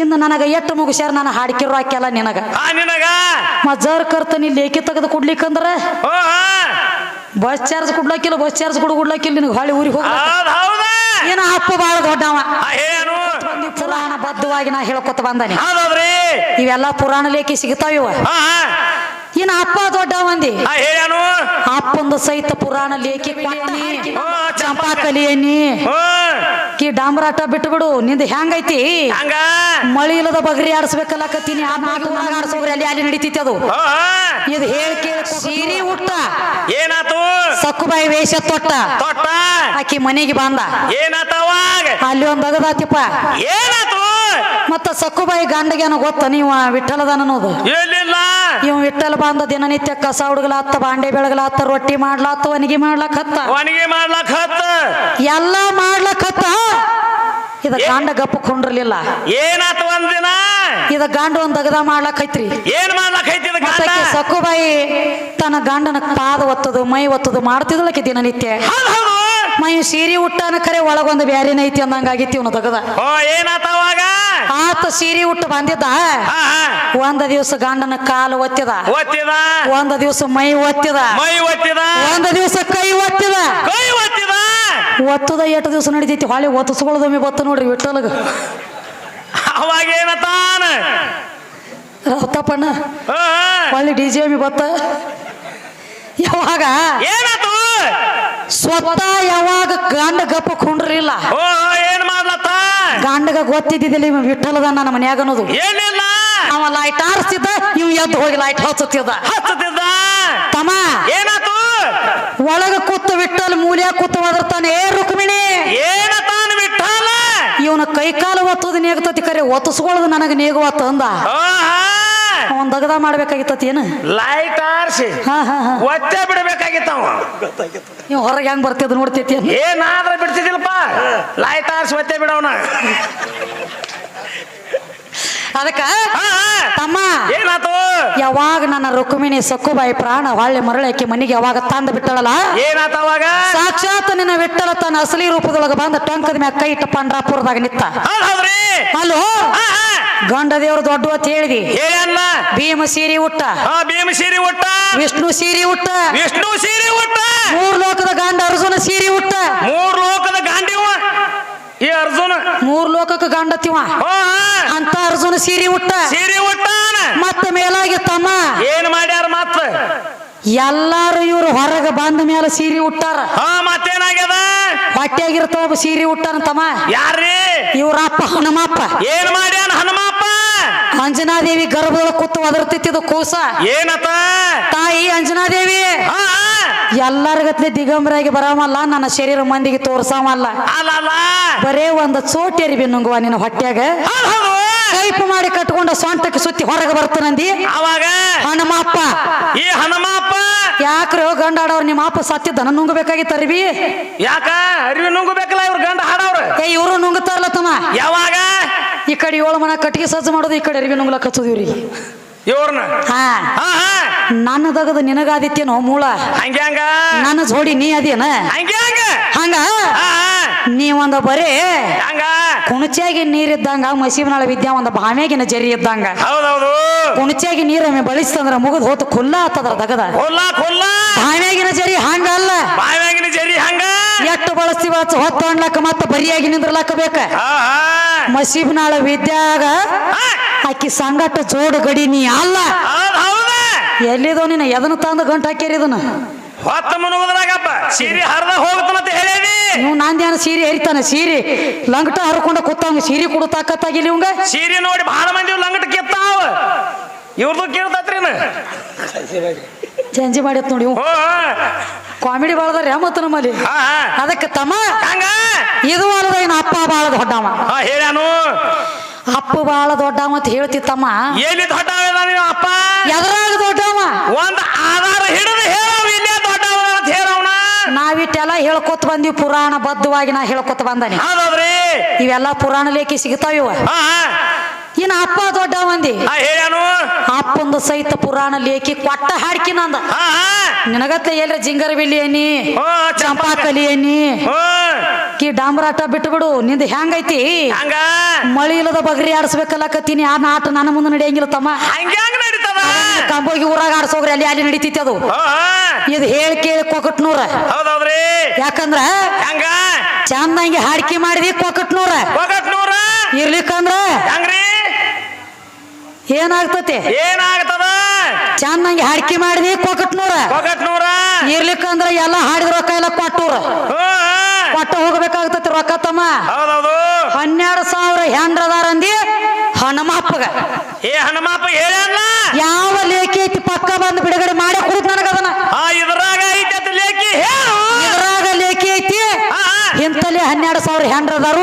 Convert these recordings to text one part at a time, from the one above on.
ಇನ್ನು ನನಗ ಎಟ್ಟು ಮುಗಿಸ್ಯಾರ ನಾನು ಹಾಡ್ಕಿರೋ ಹಾಕ್ಯಲ್ಲ ನಿನಗ. ನಿನಗ? ಮಜಾರ್ ಕರ್ತನಿ ಲೇಖಿ ತೆಗೆದು ಕೊಡ್ಲಿಕ್ಕಂದ್ರ? ಬಸ್ ಚಾರ್ಜ್ ಕೊಡ್ಲಕ್ಕಿಲ್ಲ ಬಸ್ ಚಾರ್ಜ್ ಕೊಡು ಕೊಡ್ಲಕ್ಕಿಲ್ಲ ನಿನಗೆ ಹೊಳ್ಳಿ ಊರಿಗೆ ಹೋಗ ಏನ ಅಪ್ಪ ಬಾಳ ದೊಡ್ಡವ. ಪುರಾಣ ಬದ್ಧವಾಗಿ ನಾ ಹೇಳ್ಕೊತ ಬಂದಾನೆ. ಇವೆಲ್ಲ ಪುರಾಣ ಲೇಖಿ ಸಿಗ್ತಾವ ಇವ. ಇನ್ನ ಅಪ್ಪ ದೊಡ್ಡ ಮಂದಿ ಅಪ್ಪಂದು ಸಹಿತ ಪುರಾಣ ಲೇಖಿ ಚಂಪಾ. ಕಲಿಯನಿ. ಡಾಮರಾಟ ಡಾಂಬರಾಟ ಬಿಟ್ಟು ಬಿಡು ನಿಂದ ಹೆಂಗೈತಿ ಹಂಗ? ಮಳಿ ಇಲ್ಲದ ಬಗ್ರಿ ಆಡಿಸ್ಬೇಕಲ್ಲಕತ್ತೀನಿ ಆ ನಾಲ್ಕು ಆಡಿಸೋಗ್ರಿ ಅಲ್ಲಿ ಅಲ್ಲಿ ನಡೀತಿತ್ತು ಅದು. ಇದು ಹೇಳಿ ಕೇಳಿ ಸೀರಿ ಉಟ್ಟ ಏನಾತು? ಸಕ್ಕುಬಾಯಿ ವೇಷ ತೊಟ್ಟ. ತೊಟ್ಟ. ಆಕಿ ಮನೆಗೆ ಬಂದ. ಏನಾತವಾಗ ಅಲ್ಲಿ ಒಂದು ಬಗದಾತಿಪ್ಪ ಏನಾತು? ಮತ್ತ ಸಕ್ಕುಬಾಯಿ ಗಂಡಗೇನ ಗೊತ್ತ? ನೀವು ವಿಠಲದನೋದು ಎಲ್ಲಿಲ್ಲ ಇವ ವಿಠಲ ಬಂದ ದಿನನಿತ್ಯ ಕಸ ಹುಡುಗಲಾತ್ತ ಬಾಂಡೆ ಬೆಳಗಲಾತ್ತ ರೊಟ್ಟಿ ಮಾಡ್ಲಾತ್ತ ಒಣಗಿ ಮಾಡ್ಲಾಕ್ ಹತ್ತ. ಒಣಗಿ ಮಾಡ್ಲಕ್ ಹತ್ತ. ಎಲ್ಲ ಮಾಡ್ಲಕ್ ಹತ್ತ. ಇದ ಗಂಡ ಗಪ್ಪ ಕುಂಡ್ರಲಿಲ್ಲ. ಏನಾತ ಒಂದಿನ? ಇದ ಗಾಂಡ ಒಂದ್ ದಗದ ಮಾಡ್ಲಕ್ ಐತ್ರಿ ಏನ್ ಮಾಡ್ಲಕ್ ಐತಿ ಸಕ್ಕುಬಾಯಿ ತನ್ನ ಗಂಡನ ಪಾದ ಒತ್ತದು ಮೈ ಒತ್ತದು ಮಾಡ್ತಿದ್ಲಕ್ಕೆ ದಿನನಿತ್ಯ. ಮೈ ಸೀರೆ ಉಟ್ಟಾನ ಕರೆ ಒಳಗೊಂದು ಬ್ಯಾರಿನ ಐತಿ ಅಂದಂಗ ಆಗಿತ್ತು ಇವನು ತಗದ ಓ ಏನಾತವಾಗ ಆತ ಸೀರೆ ಉಟ್ಟು ಬಂದಿದ್ದ. ಒಂದ ದಿವಸ ಗಂಡನ ಕಾಲು ಒತ್ತಿದ. ಒತ್ತಿದ? ಒಂದ ದಿವಸ ಮೈ ಒತ್ತಿದ. ಮೈ ಒತ್ತಿದ? ಒಂದ ದಿವಸ ಕೈ ಒತ್ತಿದ. ಕೈ ಒತ್ತಿದ? ಒತ್ತದ ಎಷ್ಟು ದಿವಸ ನಡಿತೈತಿ ಹೊಳೆ ಒತ್ತಿಸ್ಕೊಳ್ಳೋದೊಮ್ಮೆ ಬತ್ತ ನೋಡ್ರಿ ವಿಠಲ್ಗ ಅವಾಗ ಏನತಾನ? ತಪ್ಪಣ್ಣ ಹಾ, ಹಾ. ಹೊಳ್ಳಿ ಡಿ ಜಿ ಎಮಿ ಬತ್ತ ಯಾವಾಗ? ಸ್ವತಃ ಯಾವಾಗ ಗಂಡ ಗಪ್ಪ ಕುಂಡ್ರಿಲ್ಲ. ಏನ್ ಮಾಡ್ಲತ್ತ ಗಂಡಗ ಗೊತ್ತಿದ್ದಿದ್ದಿಲ್ಲ ಇವ್ ವಿಠಲದ ನನ್ನ ಮನ್ಯಾಗ ಅನ್ನೋದು. ಏನಿಲ್ಲ. ಅವ ಲೈಟ್ ಆರಿಸ್ತಿದ್ದ ಇವ್ ಎದ್ದು ಹೋಗಿ ಲೈಟ್ ಹಚ್ಚುತ್ತಿದ್ದ. ಹಚ್ಚುತ್ತಿದ್ದ. ತಮ್ಮ. ಏನಾತು? ಒಳಗ ಕೂತು ವಿಠಲ್ ಮೂಲ್ಯ ಕೂತು ಒದರ್ತಾನೆ ಏ ರುಕ್ಮಿಣಿ. ಏನತಾನ ವಿಠಲ ಇವನ ಕೈಕಾಲು ಒತ್ತದ ನೇಗತತಿ ಕರೆ ಒತ್ತಿಸ್ಕೊಳ್ಳೋದು ನನಗೆ ನೇಗುವ ತಂದ ಅವನ್ ದಗದ ಮಾಡ್ಬೇಕಾಗಿತ್ತತಿ ಏನು? ಲೈಟ್ ಆರ್ಸಿ. ಒತ್ತೆ ಬಿಡ್ಬೇಕಾಗಿತ್ತ ನೀವು ಹೊರಗೆ ಹೆಂಗ್ ಬರ್ತಿದ್ ನೋಡ್ತೈತಿ ಏನಾದ್ರೂ ಬಿಡ್ತಿದ್ದಿಲ್ಲಪ್ಪ. ಲೈಟ್ ಒತ್ತೆ ಬಿಡವನ ಅದಕ್ಕ. ತಮ್ಮ ಏನಾತು? ಯಾವಾಗ ನನ್ನ ರುಕ್ಮಿಣಿ ಸಕ್ಕುಬಾಯಿ ಪ್ರಾಣ ಹೊಳ್ಳೆ ಮರಳಕ್ಕೆ ಮನೆಗೆ ಯಾವಾಗ ತಂದು ಬಿಟ್ಟಳಲ್ಲ? ಏನಾತ ಅವಾಗ? ಸಾಕ್ಷಾತ್ ನಿನ್ನ ವಿಟ್ಟಲ ತನ್ನ ಅಸಲಿ ರೂಪದೊಳಗ ಬಂದ ಟೊಂಕದ ಮ್ಯಾಗ ಕೈ ಇಟ್ಟ ಪಂಡ್ರಾಪುರದಾಗ ನಿತ್ತ ಹೌದ್ ಹೌದ್ರಿ. ಅಲ್ಲೋ? ಹಾ, ಹಾ. ಗಂಡ ದೇವ್ರ ದೊಡ್ಡ ಅಂತ ಹೇಳಿದಿ. ಭೀಮ ಸೀರಿ ಉಟ್ಟ. ಭೀಮ ಸೀರಿ ಉಟ್ಟ. ವಿಷ್ಣು ಸೀರಿ ಉಟ್ಟ. ವಿಷ್ಣು ಸೀರಿ ಉಟ್ಟ. ಮೂರ್ ಲೋಕದ ಗಂಡ ಅರ್ಜುನ ಸೀರೆ ಉಟ್ಟ ಮೂರ್ ಲೋಕದ ಗಾಂಡಿವ ಈ ಅರ್ಜುನ ಮೂರ್ ಲೋಕಕ್ಕೆ ಗಂಡತಿವ. ಅಂತ ಅರ್ಜುನ ಸೀರೆ ಉಟ್ಟ. ಸೀರೆ ಉಟ್ಟಾನ. ಮತ್ತೆ ಮೇಲಾಗಿ ತಮ್ಮ ಏನ್ ಮಾಡ್ಯಾರ ಮತ್ತ? ಎಲ್ಲಾರು ಇವ್ರು ಹೊರಗೆ ಬಂದ ಮೇಲೆ ಸೀರೆ ಉಟ್ಟಾರ. ಮತ್ತೇನಾಗ್ಯದ? ಹೊಟ್ಟೆಯಾಗಿರ್ತಾವ ಒಬ್ಬ ಸೀರೆ ಉಟ್ಟಾನ ತಮ್ಮ ಯಾರ್ರಿ? ಇವ್ರಪ್ಪ ಹನುಮಪ್ಪ. ಏನ್ ಮಾಡ್ಯಾನ ಹನುಮಪ್ಪ? ಅಂಜನಾದೇವಿ ಗರ್ಭದೊಳಗೆ ಕೂತು ಒದರ್ತಿತ್ತಿದ ಕೂಸ. ಏನತ ತಾಯಿ ಅಂಜನಾದೇವಿ. ಹಾ ಗತ್ಲೆ ಎಲ್ಲಾರ್ಗತ್ಲೆ ದಿಗಂಬರಾಗಿ ಬರವಲ್ಲ ನನ್ನ ಶರೀರ ಮಂದಿಗೆ ತೋರ್ಸಾಮಲ್ಲ ಬರೇ ಒಂದ್ ಬರೇ ಒಂದು ನುಂಗುವ ನಿನ್ನ ಹೊಟ್ಯಾಗ. ಕೈಪು ಮಾಡಿ ಕಟ್ಕೊಂಡ ಸ್ವಂತಕ್ಕೆ ಸುತ್ತಿ ಹೊರಗೆ ಬರ್ತಾನಂದಿ. ಅವಾಗ? ಹನುಮಪ್ಪ ಈ ಹನುಮಪ್ಪ ಗಂಡ ಗಂಡಾಡವ್ರು ನಿಮ್ಮ ಅಪ್ಪ ಸತ್ತಿದ್ದನ ನುಂಗಬೇಕಾಗಿತ್ತು ಅರಿವಿ ಯಾಕ? ಅರಿವಿ ನುಂಗಬೇಕಲ್ಲ ಇವ್ರ ಗಂಡ ಹಾಡವ್ರ ಏ ಇವರು ನುಂಗತಾರಲ್ಲ ತಮ್ಮ. ಯಾವಾಗ? ಈ ಕಡೆ ಏಳು ಮನ ಕಟ್ಟಿಗೆ ಸಜ್ಜು ಮಾಡೋದು ಈ ಕಡೆ ಅರಿವಿ ನುಂಗ್ಲಕ್ಕ ಹಚ್ಚೋದಿವ್ರಿ ಇವ್ರನ್ನ? ಹಾ. ಹಾ ಹಾ. ನನ್ನ ದಗದ ನಿನಗಾದಿತ್ಯನೋ ಮೂಳ ಹಂಗೆ ಹಂಗ? ನನ್ನ ಜೋಡಿ ನೀ ಅದೇನ? ಹಂಗೆ ಹಂಗ? ಹಾ. ನೀವೊಂದ ಬರೇ ಹಂಗ? ಕುಣಚಿಯಾಗಿ ನೀರಿದ್ದಂಗ ಮಸೀಬನಾಳ ವಿದ್ಯಾ ಒಂದು ಬಾಮ್ಯಾಗಿನ ಜರಿ ಇದ್ದಂಗ? ಹೌದೌದು. ಕುಣಚಿಯಾಗಿ ನೀರೊಮ್ಮೆ ಬಳಸ್ತಂದ್ರ ಮುಗಿದ್ ಹೋತು ಖುಲ್ಲ ಆತದ್ರ ದಗದ? ಕೊಲ್ಲ ಕೊಲ್ಲ ಬಾಮ್ಯಾಗಿನ ಜರಿ ಹಂಗ ಅಲ್ಲ? ಬಾವ್ಯಾಗಿನ ಜರಿ ಹಂಗ? ಎಷ್ಟು ಬಳಸ್ತೀವ ಹೊತ್ತ ಮತ್ತೆ ಅನ್ಲಕ್ಕ ಮತ್ತ ಬರಿಯಾಗಿ ನಿಂದ್ರಲಕ್ಕ ಬೇಕ? ಹಾ ಹಾ. ಮಸೀಬ್ನಾಳ ವಿದ್ಯಾಗ. ಆಕಿ ಸಂಗಟ ಜೋಡು ಗಡಿ ನೀ ಅಲ್ಲ. ಎಲ್ಲಿದೋ ನೀನ ಎದನ್ನ ತಂದು ಗಂಟು ಹಾಕ್ಯಾರಿ ಇದನ್ನ? ಹೊತ್ತ ಮುನುಗುದ್ರಾಗಪ್ಪ ಸೀರೆ ಹರಿದ ಹೋಗ್ತಾನಂತ ಹೇಳೇನಿ ನೀವು ನಾಂದ್ಯಾನ ಸೀರೆ ಹರಿತಾನ? ಸೀರೆ ಲಂಗಟ ಹರ್ಕೊಂಡ ಕೂತಾವ ಸೀರೆ ಕೊಡು ತಾಕತ್ತಾಗಿಲ್ಲ ಇವಂಗ? ಸೀರೆ ನೋಡಿ ಬಹಳ ಮಂದಿ ಲಂಗಟ ಕಿತ್ತಾವ. ಇವ್ರದ್ದು ಕೇಳ್ತತ್ರಿನ ಚೇಂಜ್ ಮಾಡಿತ್ ನೋಡಿ ಇವ್ ಹೋ ಕಾಮಿಡಿ ಬಾಳದಾರ ಮತ್ತ ನಮ್ಮಲ್ಲಿ. ಹಾ ಹಾ. ಅದಕ್ಕೆ ತಮ್ಮ. ಹಂಗ? ಇದು ಅಲ್ಲದ ಇನ್ನು ಅಪ್ಪ ಬಾಳ ದೊಡ್ಡವ. ಹಾ ಹೇಳ್ಯಾನು ಅಪ್ಪ ಬಾಳ ದೊಡ್ಡವ ಅಂತ ಹೇಳ್ತಿತ್ತಮ್ಮ ಎಲ್ಲಿ ದೊಡ್ಡವ ನೀವು ಅಪ್ಪ? ಎದ್ರಾಗ ದೊಡ್ಡವ? ಒಂದ್ ಆಧಾರ ಹಿಡಿದು ಹೇಳವ್ ಇಲ್ಲೇ ದೊಡ್ಡವ ಅಂತ ಹೇಳವನ ನಾವಿಟ್ಟೆಲ್ಲ ಹೇಳ್ಕೊತ ಬಂದಿವಿ ಪುರಾಣ ಬದ್ಧವಾಗಿ ನಾ ಹೇಳ್ಕೊತ ಬಂದಾನೆ. ಹೌದೌದ್ರಿ. ಇವೆಲ್ಲ ಪುರಾಣ ಲೇಖಿ ಸಿಗ್ತಾವ ಇವ. ಹಾ ಹಾ. ಇನ್ನ ಅಪ್ಪ ದೊಡ್ಡ ಮಂದಿ ಆ ಹೇಳ್ಯಾನು ಅಪ್ಪಂದು ಸಹಿತ ಪುರಾಣ ಲೇಖಿ ಕೊಟ್ಟ ಹಾಡ್ಕಿ ನಂದ. ನಿನಗತ್ತ ಹಾ ಎಲ್ರ ಜಿಂಗರ ಬಿಲ್ಲಿ ಹ್ಞೂ ಚಂಪಾ ಕಲಿ ಏನಿ ಹ್ಞೂ ಕಿ ಡಾಂಬರಾಟ ಬಿಟ್ಟು ಬಿಡು ನಿಂದ ಹೆಂಗೈತಿ ಹಂಗ? ಮಳಿ ಇಲ್ಲದ ಬಗ್ರಿ ಆಡಿಸ್ಬೇಕಲ್ಲಕತ್ತೀನಿ ಆ ನಾಟ ನನ್ನ ಮುಂದೆ ನಡೆಯಂಗಿಲ್ಲ ತಮ್ಮ. ಹಂಗ್ಯಾಂಗ ನಡೀತದ? ಕಂಬೋಗಿ ಊರಾಗ ಆಡ್ಸೋಗ್ರಿ ಅಲ್ಲಿ ಅಲ್ಲಿ ನಡೀತೈತಿ ಅದು. ಹಾ ಹಾ. ಇದು ಹೇಳಿ ಕೇಳಿ ಕೊಕಟ್ನೂರ. ಹೌದೌದ್ರಿ. ಯಾಕಂದ್ರ ಹಂಗ? ಚಂದಂಗಿ ಹಾಡ್ಕಿ ಮಾಡಿದಿ ಕೊಕಟ್ನೂರ. ಒಗಟ್ ನೂರ ಇರ್ಲಿಕ್ಕಂದ್ರ ಹಂಗ್ರಿ? ಏನಾಗ್ತತಿ ಏನಾಗ್ತದ? ಚಂದಂಗೆ ಹಾಡ್ಕಿ ಮಾಡಿದಿ ಕೊಕಟ್ನೂರ. ಕೊಕಟ್ನೂರ? ಇರ್ಲಿಕ್ಕೆ ಅಂದ್ರೆ ಎಲ್ಲ ಹಾಡಿದ ರೊಕ್ಕ ಎಲ್ಲ ಕೊಟ್ಟೂರ. ಕೊಟ್ಟ ಹೋಗ್ಬೇಕಾಗ್ತತಿ ರೊಕ್ಕ ತಮ್ಮ. ಹನ್ನೆರಡು ಸಾವಿರ ಹೆಂಡ್ರದಾರ ಅಂದಿ ಹನುಮಪ್ಪಗ ಏ ಹನುಮಪ್ಪ ಹೇಳ ಯಾವ ಲೇಖಿ ಐತಿ ಪಕ್ಕ ಬಂದು ಬಿಡುಗಡೆ ಮಾಡಿ ಕುಡಿದ್ ನನಗದನ ಇದ್ರಾಗ ಐತೆ ಲೇಖಿ ಹೇಳು ಇದ್ರಾಗ ಲೇಖಿ ಐತಿ ಹಾ, ಹಾ. ಇಂತಲ್ಲಿ ಹನ್ನೆರಡು ಸಾವಿರ ಹೆಂಡ್ರದಾರು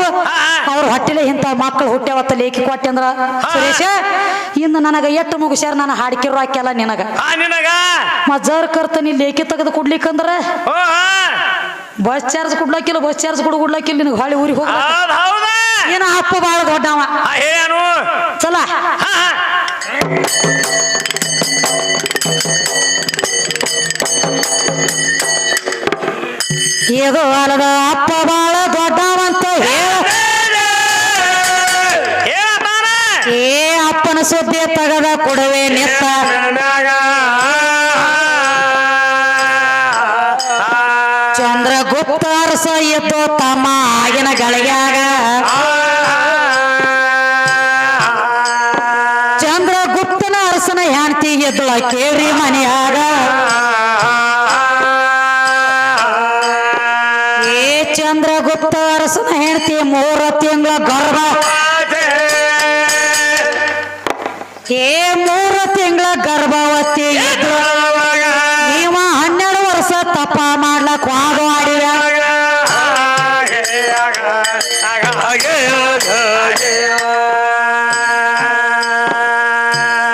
ಅವ್ರು ಹೊಟ್ಟಿಲೆ ಇಂಥ ಮಕ್ಕಳು ಹುಟ್ಟ್ಯಾವತ್ತ ಲೇಖಿ ಕೊಟ್ಟೆ ಅಂದ್ರ ಸುರೇಶ ಇನ್ನು ನನಗ ಎಷ್ಟು ಮುಗಿಸ್ಯಾರ ನಾನು ಹಾಡ್ಕಿರೋ ಹಾಕ್ಯಲ್ಲ ನಿನಗ. ಮಜರ್ ಕರ್ತ ನೀ ಲೇಖಿ ತೆಗೆದು ಕೊಡ್ಲಿಕ್ಕಂದ್ರ ಬಸ್ ಚಾರ್ಜ್ ಕೊಡ್ಲಾಕಿಲ್ಲ ಬಸ್ ಚಾರ್ಜ್ ಕೊಡು ಕೊಡ್ಲಾಕಿಲ್ಲ ನಿನಗೆ ಹೊಳಿ ಊರಿಗೆ ಹೋಗ ಏನ ಅಪ್ಪ ಬಾಳ ದೊಡ್ಡವ. ಚಲ. ಇದು ಅಲ್ಲದ ಅಪ್ಪ ಬಾಳ ದೊಡ್ಡವಂತ. ಏ ಅಪ್ಪನ ಸುದ್ದಿ ತಗದ ಕೊಡುವೆ ನಿತ್ತ. ಅರಸನ ಹೆಂಡತಿ ಮೂರ ತಿಂಗಳ ಗರ್ಭ. ಏ ಮೂರ ತಿಂಗಳ ಗರ್ಭವತಿ ನೀವ ಹನ್ನೆರಡು ವರ್ಷ ತಪ್ಪ ಮಾಡ್ಲಕ್ ವಾದು ಆಡಿದ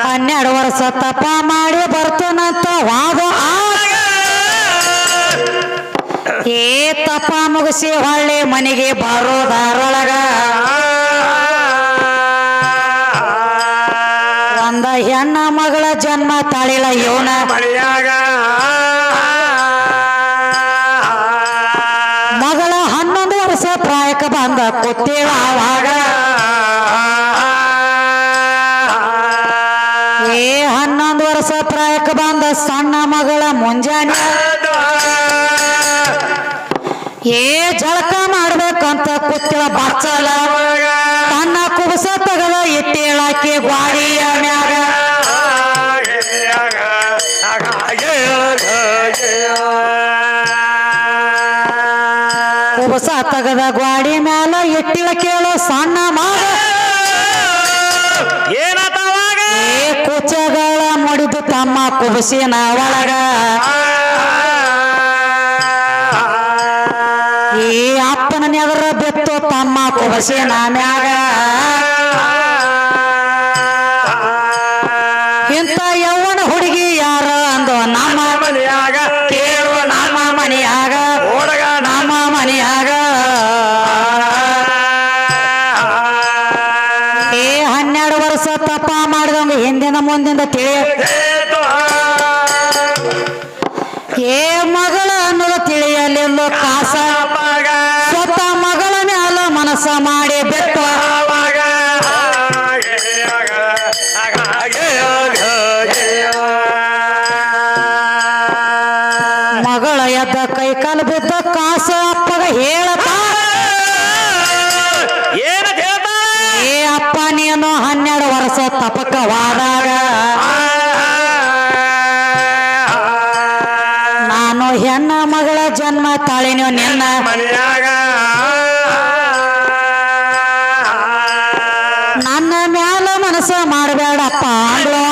ಹನ್ನೆರಡು ವರ್ಷ ತಪ್ಪ ಮಾಡಿ ಬರ್ತನಂತ ವಾದು ತಪ್ಪ ಮುಗಿಸಿ ಹೊಳ್ಳಿ ಮನೆಗೆ ಬರೋದಾರೊಳಗ ಒಂದ ಹೆಣ್ಣ ಮಗಳ ಜನ್ಮ ತಾಳಿಲ್ಲ ಇವನ. ಮಗಳ ಹನ್ನೊಂದು ವರ್ಷ ಪ್ರಾಯಕ್ಕೆ ಬಂದ ಕೊತ್ತೇಳ ಅವಾಗ ಏ ಹನ್ನೊಂದು ವರ್ಷ ಪ್ರಾಯಕ್ಕೆ ಬಂದ ಸಣ್ಣ ಮಗಳ ಮುಂಜಾನೆ. ಏ ಜಳಕ ಮಾಡ್ಬೇಕಂತ ಕೂತಿಳ ಬಚ್ಚಲ ತನ್ನ ಕುಬಸ ತಗದ ಎತ್ತೇಳಾಕಿ ಗ್ವಾಡಿಯ ಮ್ಯಾಗ ಕುಬಸ ತಗದ ಗ್ವಾಡಿ ಮ್ಯಾಲ ಎತ್ತಿಳ ಕೇಳೋ ಸಣ್ಣ ಮಾಡ ಏ ಕುಚಗಳ ಮುಡಿದು ತಮ್ಮ ಕುಬಸಿನ ಒಳಗ. ನೆದರ ಬಿತ್ತು ತಮ್ಮ ಕುಬಸಿನ ಮ್ಯಾಗ ಇಂಥ ಯೌವನ ಹುಡುಗಿ ಯಾರ ಅಂದು ನಮ್ಮ ಮನೆಯಾಗ ಕೇಳುವ ನಮ್ಮ ಮನೆಯಾಗ ಓಡಗ ನಮ್ಮ ಮನೆಯಾಗ. ಏ ಹನ್ನೆರಡು ವರ್ಷ ತಪ್ಪ ಮಾಡಿದಂಗ ಹಿಂದಿನ ಮುಂದಿಂದ ತಿಳಿಯ. ಹನ್ನೆರಡು ವರ್ಷ ತಪಕವಾದಾಗ ನಾನು ಹೆಣ್ಣ ಮಗಳ ಜನ್ಮ ತಾಳಿನ ನಿನ್ನ ಮನೆಯಾಗ. ನನ್ನ ಮ್ಯಾಲ ಮನಸ್ಸ ಮಾಡಬೇಡಪ್ಪ ಅಂದ್ಲು.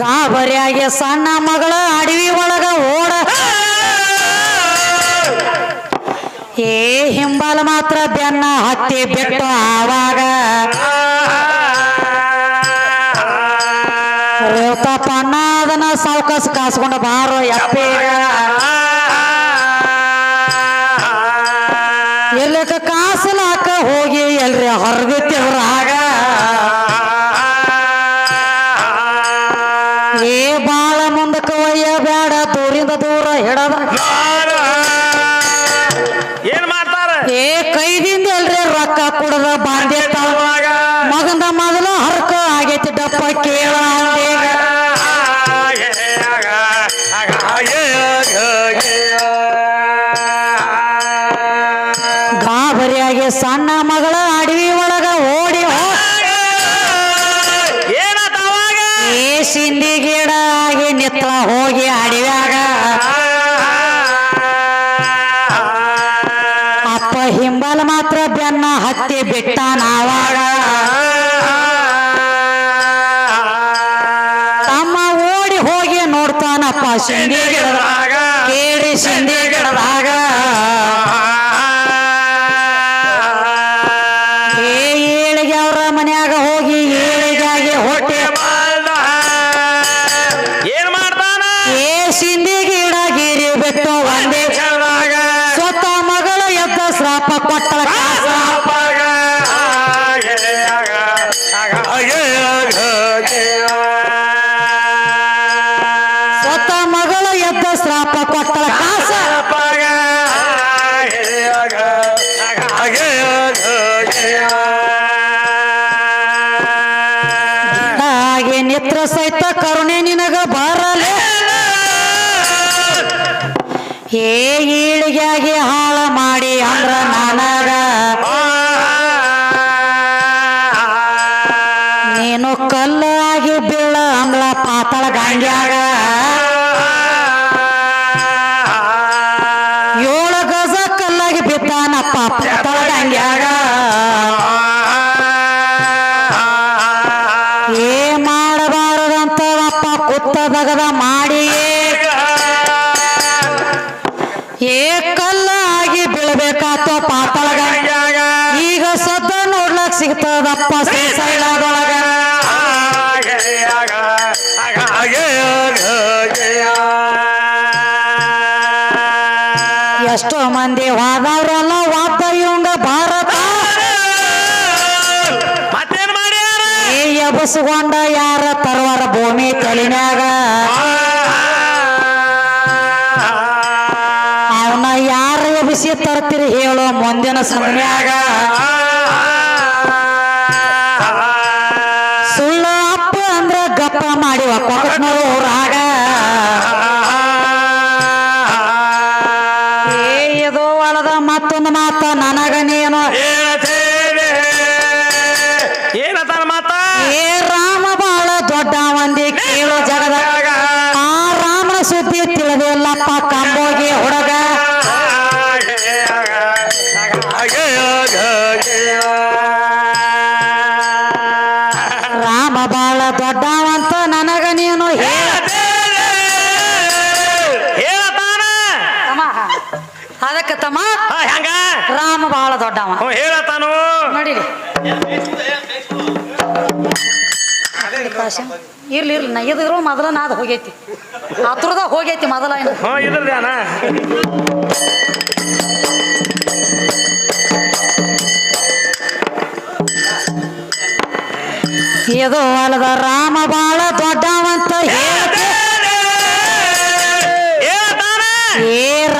ಗಾಬರಿಯಾಗಿ ಸಣ್ಣ ಮಗಳ ಅಡವಿ ಒಳಗ ಓಡ. ಏ ಹಿಂಬಾಲ ಮಾತ್ರ ಬೆನ್ನ ಹತ್ತಿ ಬಿಟ್ಟು ಆವಾಗ. ರೇವತಪ್ಪಣ್ಣ ಅದನ್ನ ಸಾವಕಾಸ ಕಾಸ್ಕೊಂಡು ಬಾರೋ ಎಪ್ಪೀಗ ಎಲ್ಲಿಕ ಕಾಸಲಾಕ ಹೋಗಿ ಎಲ್ರಿ ಹೊರಗುತ್ತಿವ್ರಾಗ ಏ ಬಾಳ ಮುಂದಕ್ಕೆ ಒಯ್ಯ ಬೇಡ ದೂರಿಂದ ದೂರ ಹಿಡದ ಏನ್ ಮಾಡ್ತಾರ? ಏ ಕೈದಿಂದ ಎಲ್ರಿ ರೊಕ್ಕ ಕುಡದ ಬಾಂಧಿರ್ತಾವ ಮಗಂದ ಮೊದಲು ಹರ್ಕ ಆಗೈತಿ ಡಪ್ಪ ಕೇಳ. ಗಾಬರಿಯಾಗಿ ಸಣ್ಣ ಹೋಗಿ ಅಡವ್ಯಾಗ ಅಪ್ಪ ಹಿಂಬಲ್ ಮಾತ್ರ ಬೆನ್ನ ಹತ್ತಿ ಬಿಟ್ಟ ನಾವಾಗ. ತಮ್ಮ ಓಡಿ ಹೋಗಿ ನೋಡ್ತಾನಪ್ಪ, ಸಿಂಧಿ ಗಿಡದಾಗ, ಕೇಳಿ ಸಿಂಧಿ ಗಿಡದಾಗ. ಏ ಕಲ್ಲಾಗಿ ಬೀಳ್ಬೇಕಾತ ಪಾತಳಗ. ಈಗ ಸದ್ದ ನೋಡ್ಲಕ್ ಸಿಗ್ತದಪ್ಪ ಶ್ರೀಶೈಲದೊಳಗ. ಎಷ್ಟೋ ಮಂದಿ ವಾದವ್ರಲ್ಲ ವಾದ ಇವಂಗ ಭಾರತ ಎಬಸ್ಕೊಂಡ ಯಾರ ತರವಾರ ಭೂಮಿ ತಲಿನ್ಯಾಗ ತರ್ತೀರಿ ಹೇಳೋ ಮುಂದಿನ ಸಮನ್ಯಾಗ ಸುಳ್ಳು ಅಪ್ಪ ಅಂದ್ರ ಗಪ್ಪ ಮಾಡಿ ಒಪ್ಪಕತ್ನೂರು ನೋಡಿರಿ ಇರ್ಲಿ ಇರ್ಲಿ. ನಾ ಇದ್ರು ಮೊದಲ ನಾದ್ ಹೋಗೈತಿ. ಹತ್ರದಾಗ ಹೋಗೈತಿ ಮೊದಲ ಏನು ಹ್ಞೂ ಅಣ್ಣ. ಇದು ಅಲ್ಲದ ರಾಮ ಬಾಳ ದೊಡ್ಡ